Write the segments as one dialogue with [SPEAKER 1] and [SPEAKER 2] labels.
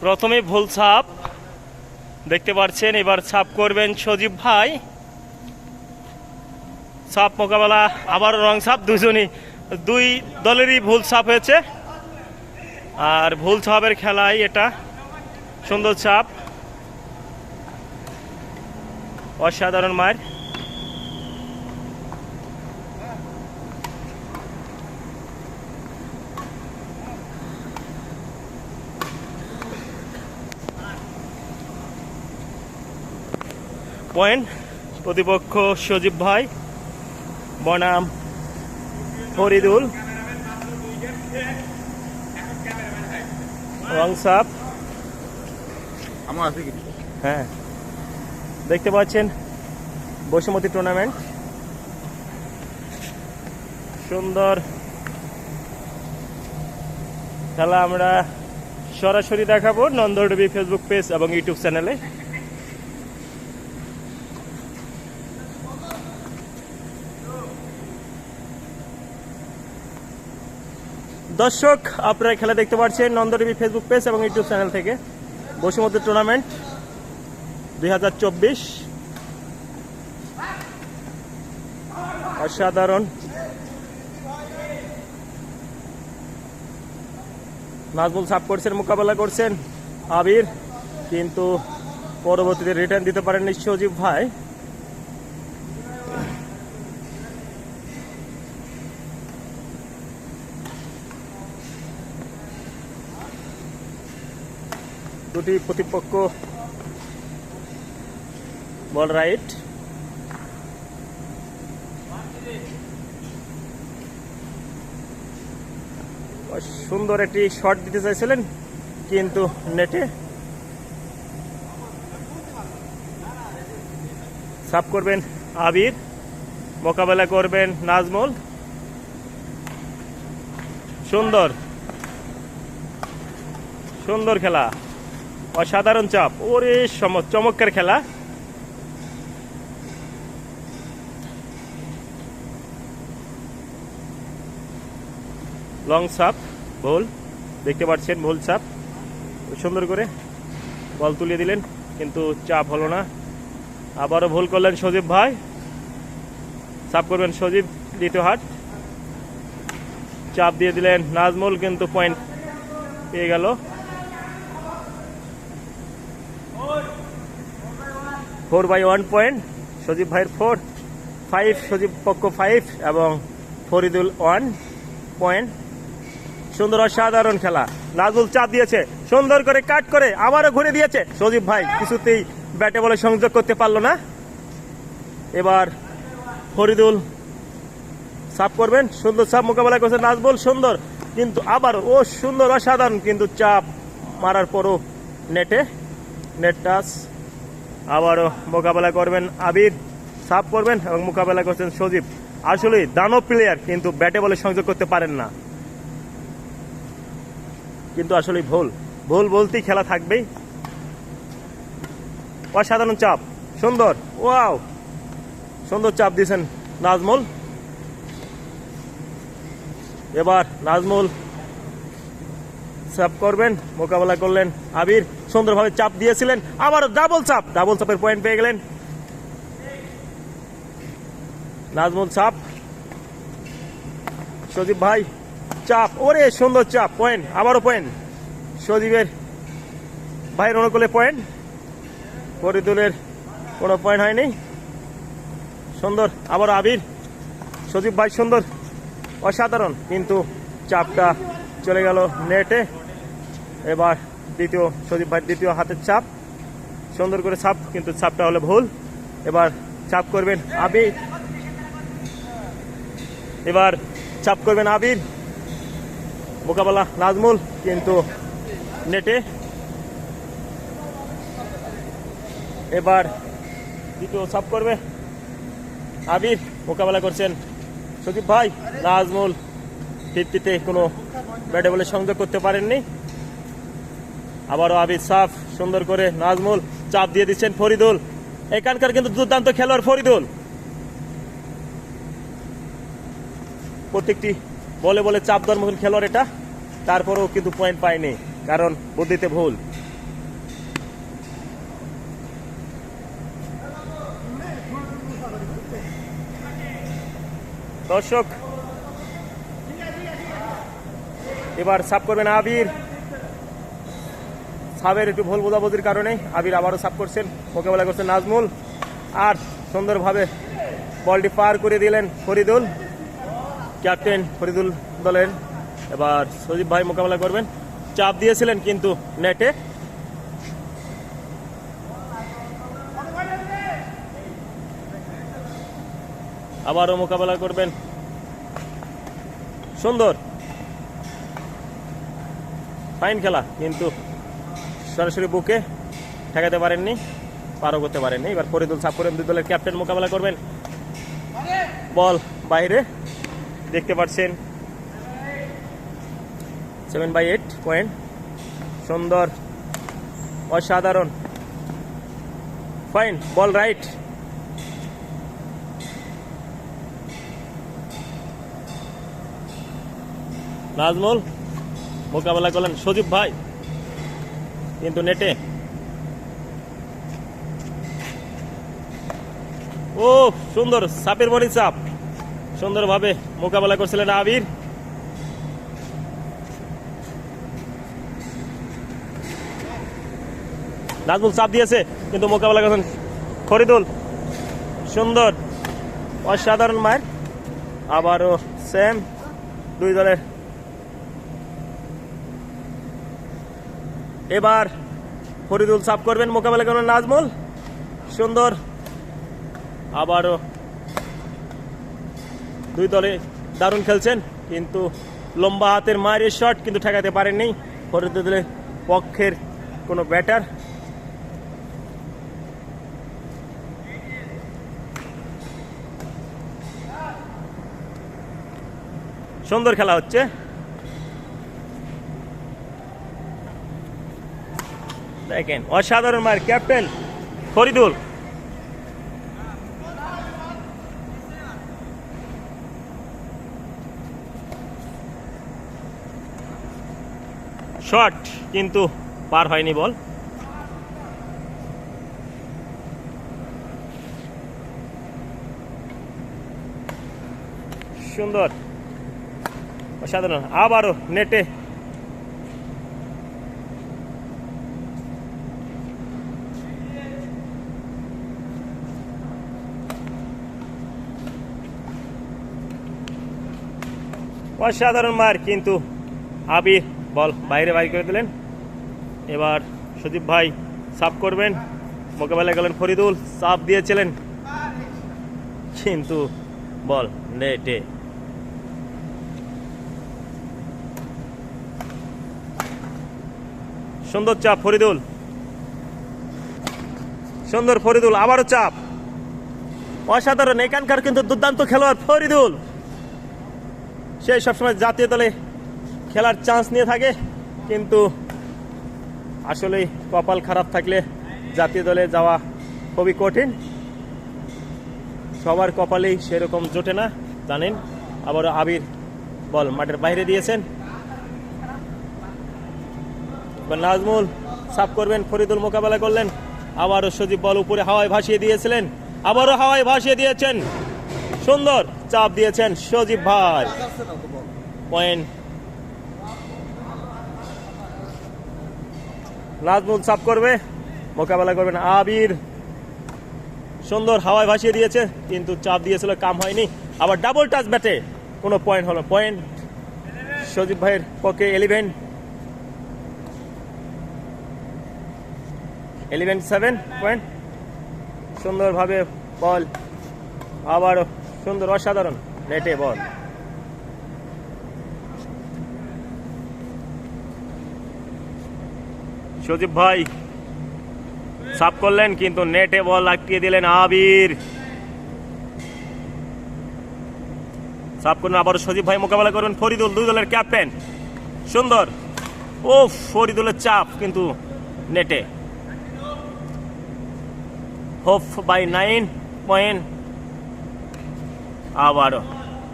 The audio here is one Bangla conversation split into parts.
[SPEAKER 1] প্রথমে ভুল ছাপ। দেখতে পাচ্ছেন, এবার ছাপ করবেন সজীব ভাই। ছাপ মোকাবেলা আবার রং ছাপ, দুজনই, দুই দলেরই ভুল ছাপ হয়েছে। আর ভুল ছাপের খেলায় এটা, সুন্দর ছাপ। অসাধারণ মার। পয়েন্ট। প্রতিপক্ষ সজীব ভাই বনাম ফরিদুল হ্যাঁ। দেখতে পাচ্ছেন বসুমতী টুর্নামেন্ট সুন্দর খেলা আমরা সরাসরি দেখাবো নন্দডবি ফেসবুক পেজ এবং ইউটিউব চ্যানেলে দর্শক, আপনারা খেলা দেখতে পাচ্ছেন নন্দদেবী ফেসবুক পেজ এবং ইউটিউব চ্যানেল থেকে। বসুমতী টুর্নামেন্ট দুই হাজার চব্বিশ। অসাধারণ। নাজমুল সাপ করছেন, মোকাবেলা করছেন আবির, কিন্তু পরবর্তীতে রিটার্ন দিতে পারেননি সজীব ভাই। দুটি প্রতিপক্ষ বল রাইট। সুন্দর একটি শট দিতে চাইছিলেন, কিন্তু নেটে সাফ করবেন আবির, মোকাবেলা করবেন নাজমুল। সুন্দর সুন্দর খেলা। অসাধারণ চাপ। ওরে চমৎকার খেলা। লং সাপ বল দেখতে পাচ্ছেন বল চাপ সুন্দর করে বল তুলিয়ে দিলেন, কিন্তু চাপ হলো না। আবারও ভুল করলেন সজীব ভাই। সাপ করবেন সজীব, দ্বিতীয় হাট চাপ দিয়ে দিলেন নাজমুল, কিন্তু পয়েন্ট পেয়ে গেল। ফোর বাই ওয়ান পয়েন্ট, সজীব ভাইয়ের ফোর, ফাইভ, সজীব পক্ষ ফাইভ, এবং ফরিদুল ওয়ান পয়েন্ট। সুন্দর অসাধারণ খেলা। নাজুল চাপ দিয়েছে, সুন্দর করে কাট করে আবারও ঘুরে দিয়েছে। সজীব ভাই কিছুতেই ব্যাটে বলে সংযোগ করতে পারল না। এবার ফরিদুল সাপ করবেন, সুন্দর সাপ মোকাবেলা করছে নাজবুল সুন্দর। কিন্তু আবার, ও সুন্দর, অসাধারণ কিন্তু চাপ মারার পরও নেটে, নেট টাচ। আবারও মোকাবেলা করবেন আবির সাপ করবেন এবং মোকাবেলা করছেন সজীব। আসলে দানব প্লেয়ার কিন্তু ব্যাটে বলে সংযোগ করতে পারেন না। কিন্তু আসলে ভুল। ভুল বলতেই খেলা থাকবেই। অসাধারণ চাপ। সুন্দর। ওয়াও! সুন্দর চাপ দিয়েছেন নাজমুল। এবার নাজমুল চাপ করবেন, মোকাবেলা করলেন আবির। সুন্দরভাবে চাপ দিয়েছিলেন। আবার ডাবল চাপ। ডাবল চাপের পয়েন্ট পেয়ে গেলেন। নাজমুল চাপ। সজীব ভাই, চাপ। ওরে, সুন্দর চাপ। পয়েন্ট আবারও পয়েন্ট সজীবের ভাইয়ের অনুকূলে পয়েন্ট ফরিদুলের কোনো পয়েন্ট হয়নি। সুন্দর। আবার আবির। সজীব ভাই, সুন্দর। অসাধারণ। কিন্তু চাপটা চলে গেল নেটে। এবার দ্বিতীয়, সজীব ভাই দ্বিতীয় হাতের চাপ। সুন্দর করে চাপ, কিন্তু চাপটা হলো ভুল। এবার চাপ করবেন আবির। এবার চাপ করবেন আবির। মোকাবেলা নাজমুল, কিন্তু নেটে। এবার দ্বিতীয় চাপ করবে আবির। মোকাবেলা করছেন সজীব ভাই। নাজমুল ফিফটিতে কোনো ব্যাটে বলে সংযোগ করতে পারেননি। আবারও আবিদ সাফ সুন্দর করে নাজমুল চাপ দিয়ে দিচ্ছেন ফরিদুল। এখানকার কিন্তু দুর্দান্ত খেলোয়াড় ফরিদুল। প্রত্যেকটি বলে বলে চাপ দেওয়ার মতন খেলোয়াড় এটা। তারপরেও কিন্তু পয়েন্ট পায়নি, কারণ বুদ্ধিতে ভুল। দর্শক, এবার সাফ করবেন আবির। সাবের একটু ভুল বোঝাবুঝির কারণে আবির আবারও সাফ করছেন। মোকাবেলা করছেন নাজমুল। আর সুন্দরভাবে বলটি পার করে দিলেন ফরিদুল। ক্যাপ্টেন ফরিদুল দলের। এবার সজীব ভাই মোকাবেলা করবেন। চাপ দিয়েছিলেন কিন্তু নেটে। আবারও মোকাবেলা করবেন। সুন্দর। ফাইন খেলা কিন্তু সরাসরি বুকে ঠেকাতে পারেননি, পারও করতে পারেননি। এবার ফরিদুল করেন দুই দলের ক্যাপ্টেন মোকাবেলা করবেন। বল বাইরে, দেখতে পাচ্ছেন। সেভেন বাই এইট পয়েন্ট সুন্দর, অসাধারণ। ফাইন বল রাইট নাজমুল মোকাবেলা করলেন সজীব ভাই। কিন্তু নেটে। ও সুন্দর, সাপের বড়ি চাপ সুন্দরভাবে মোকাবেলা করছিলেন আবির। নাজমুল চাপ দিয়েছে, কিন্তু মোকাবেলা করছেন ফরিদুল। সুন্দর, অসাধারণ মায়ের আবারও সেম, দুই দলের এবার ফরিদুল সাফ করবেন মোকাবেলা করবেন নাজমুল। সুন্দর। আবারও দুই দলে দারুণ খেলছেন, কিন্তু লম্বা হাতের মায়ের শট কিন্তু ঠেকাতে পারেননি ফরিদুলের পক্ষের কোনো ব্যাটার সুন্দর খেলা হচ্ছে। দেখেন অসাধারণ মার ক্যাপ্টেন ফরিদুল। শট কিন্তু পার হয়নি বল। সুন্দর। অসাধারণ। আবারও নেটে অসাধারণ মার, কিন্তু আবির বল বাইরে বাইর করে দিলেন। এবার সজীব ভাই সাফ করবেন। মোকাবেলা গেলেন ফরিদুল, সাফ দিয়েছিলেন। কিন্তু বল নেটে। সুন্দর চাপ ফরিদুল। সুন্দর ফরিদুল, আবারও চাপ। অসাধারণ, এখানকার কিন্তু দুর্দান্ত খেলোয়াড় ফরিদুল। সে সবসময় জাতীয় দলে খেলার চান্স নিয়ে থাকে, কিন্তু আসলেই কপাল খারাপ থাকলে জাতীয় দলে যাওয়া খুবই কঠিন। সবার কপালেই সেরকম জোটে না, জানেন? আবার আবির বল মাঠের বাইরে দিয়েছেন। নাজমুল সাফ করবেন, ফরিদুল মোকাবেলা করলেন। আবারও সজীব বল উপরে হাওয়ায় ভাসিয়ে দিয়েছিলেন। আবারও হাওয়ায় ভাসিয়ে দিয়েছেন। সুন্দর চাপ দিয়েছেন সজীব ভাই। পয়েন্ট। নাজমুল সাফ করবে, মোকাবেলা করবেন আবির। সুন্দর হাওয়ায় ভাসিয়ে দিয়েছে, কিন্তু চাপ দিয়েছিল, কাম হয়নি। আবার ডাবল টাচ ব্যাটে কোনো পয়েন্ট হলো পয়েন্ট সজীব ভাইয়ের পক্ষে এলিভেন এলিভেন সেভেন পয়েন্ট সুন্দরভাবে বল আবারও সুন্দর, অসাধারণ। নেটে বল। সজীব ভাই, সাফ করলেন, কিন্তু নেটে বল আটকিয়ে দিলেন আবির। সাফ করুন আবার, সজীব ভাই মোকাবেলা করবেন ফরিদুল দুই দলের ক্যাপ্টেন। সুন্দর। ও ফরিদুলের চাপ কিন্তু নেটে। হোপ বাই নাইন পয়েন্ট আবারও।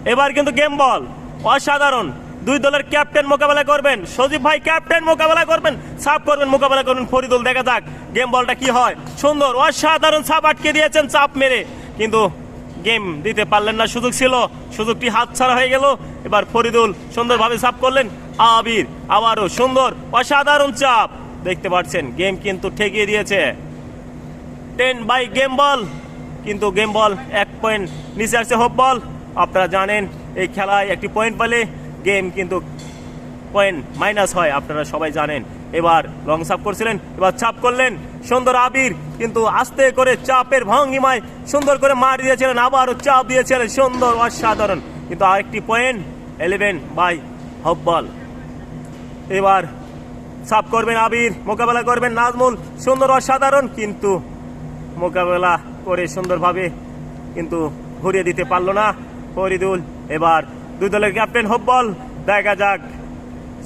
[SPEAKER 1] এবার কিন্তু গেম বল। অসাধারণ। দুই দলের ক্যাপ্টেন মোকাবেলা করবেন। সজীব ভাই, ক্যাপ্টেন মোকাবেলা করবেন। সাফ করবেন, মোকাবেলা করবেন। ফরিদুল, দেখা যাক গেম বলটা কি হয়। সুন্দর, অসাধারণ সাপ আটকে দিয়েছেন, চাপ মেরে। কিন্তু গেম দিতে পারলেন না, সুযোগ ছিল। সুযোগটি হাতছাড়া হয়ে গেল। এবার ফরিদুল সুন্দরভাবে সাফ করলেন। আবির আবারও সুন্দর, অসাধারণ চাপ। দেখতে পাচ্ছেন, গেম কিন্তু ঠেকিয়ে দিয়েছে। Ten by game ball. কিন্তু গেম বল এক পয়েন্ট নিচে আসছে হোপ বল আপনারা জানেন, এই খেলায় একটি পয়েন্ট পেলে গেম কিন্তু পয়েন্ট মাইনাস হয়, আপনারা সবাই জানেন। এবার লং সাপ করছিলেন, এবার চাপ করলেন সুন্দর আবির, কিন্তু আস্তে করে চাপের ভঙ্গিমায় সুন্দর করে মার দিয়েছিলেন, আবারও চাপ দিয়েছিলেন, সুন্দর, অসাধারণ। কিন্তু আরেকটি পয়েন্ট এলেভেন বাই হপ বল এবার সাপ করবেন আবির, মোকাবেলা করবেন নাজমুল, সুন্দর, অসাধারণ, কিন্তু মোকাবেলা করে সুন্দরভাবে কিন্তু ঘুরিয়ে দিতে পারল না ফরিদুল। এবার দুই দলের ক্যাপ্টেন হব্বল দেখা যাক।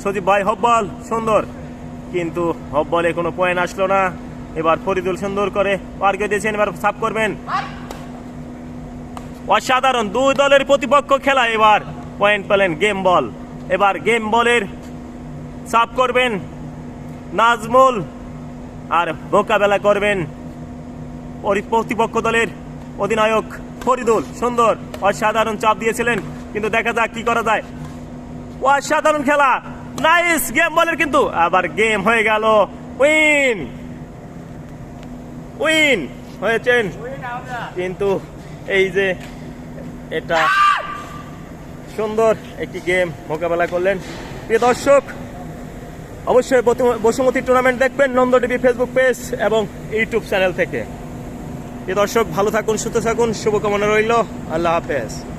[SPEAKER 1] সজীব ভাই হব্বল সুন্দর। কিন্তু হব্বলে কোনো পয়েন্ট আসলো না। এবার ফরিদুল সুন্দর করে পার্কে দিয়েছেন, এবার সাপ করবেন। অসাধারণ, দুই দলের প্রতিপক্ষ খেলা। এবার পয়েন্ট পেলেন গেম বল এবার গেম বলের সাফ করবেন নাজমুল। আর মোকাবেলা করবেন প্রতিপক্ষ দলের অধিনায়ক ফরিদুল সুন্দর অসাধারণ চাপ দিয়েছিলেন, কিন্তু দেখা যাক কি করা যায়। অসাধারণ খেলা। নাইস গেম বলের কিন্তু আবার গেম হয়ে গেল। উইন উইন হয়েছেন। কিন্তু এই যে এটা সুন্দর একটি গেম মোকাবেলা করলেন। প্রিয় দর্শক, অবশ্যই বসুমতী টুর্নামেন্ট দেখবেন নন্দ টিভি ফেসবুক পেজ এবং ইউটিউব চ্যানেল থেকে। দর্শক ভালো থাকুন সুস্থ থাকুন শুভকামনা রইল। আল্লাহ হাফেজ।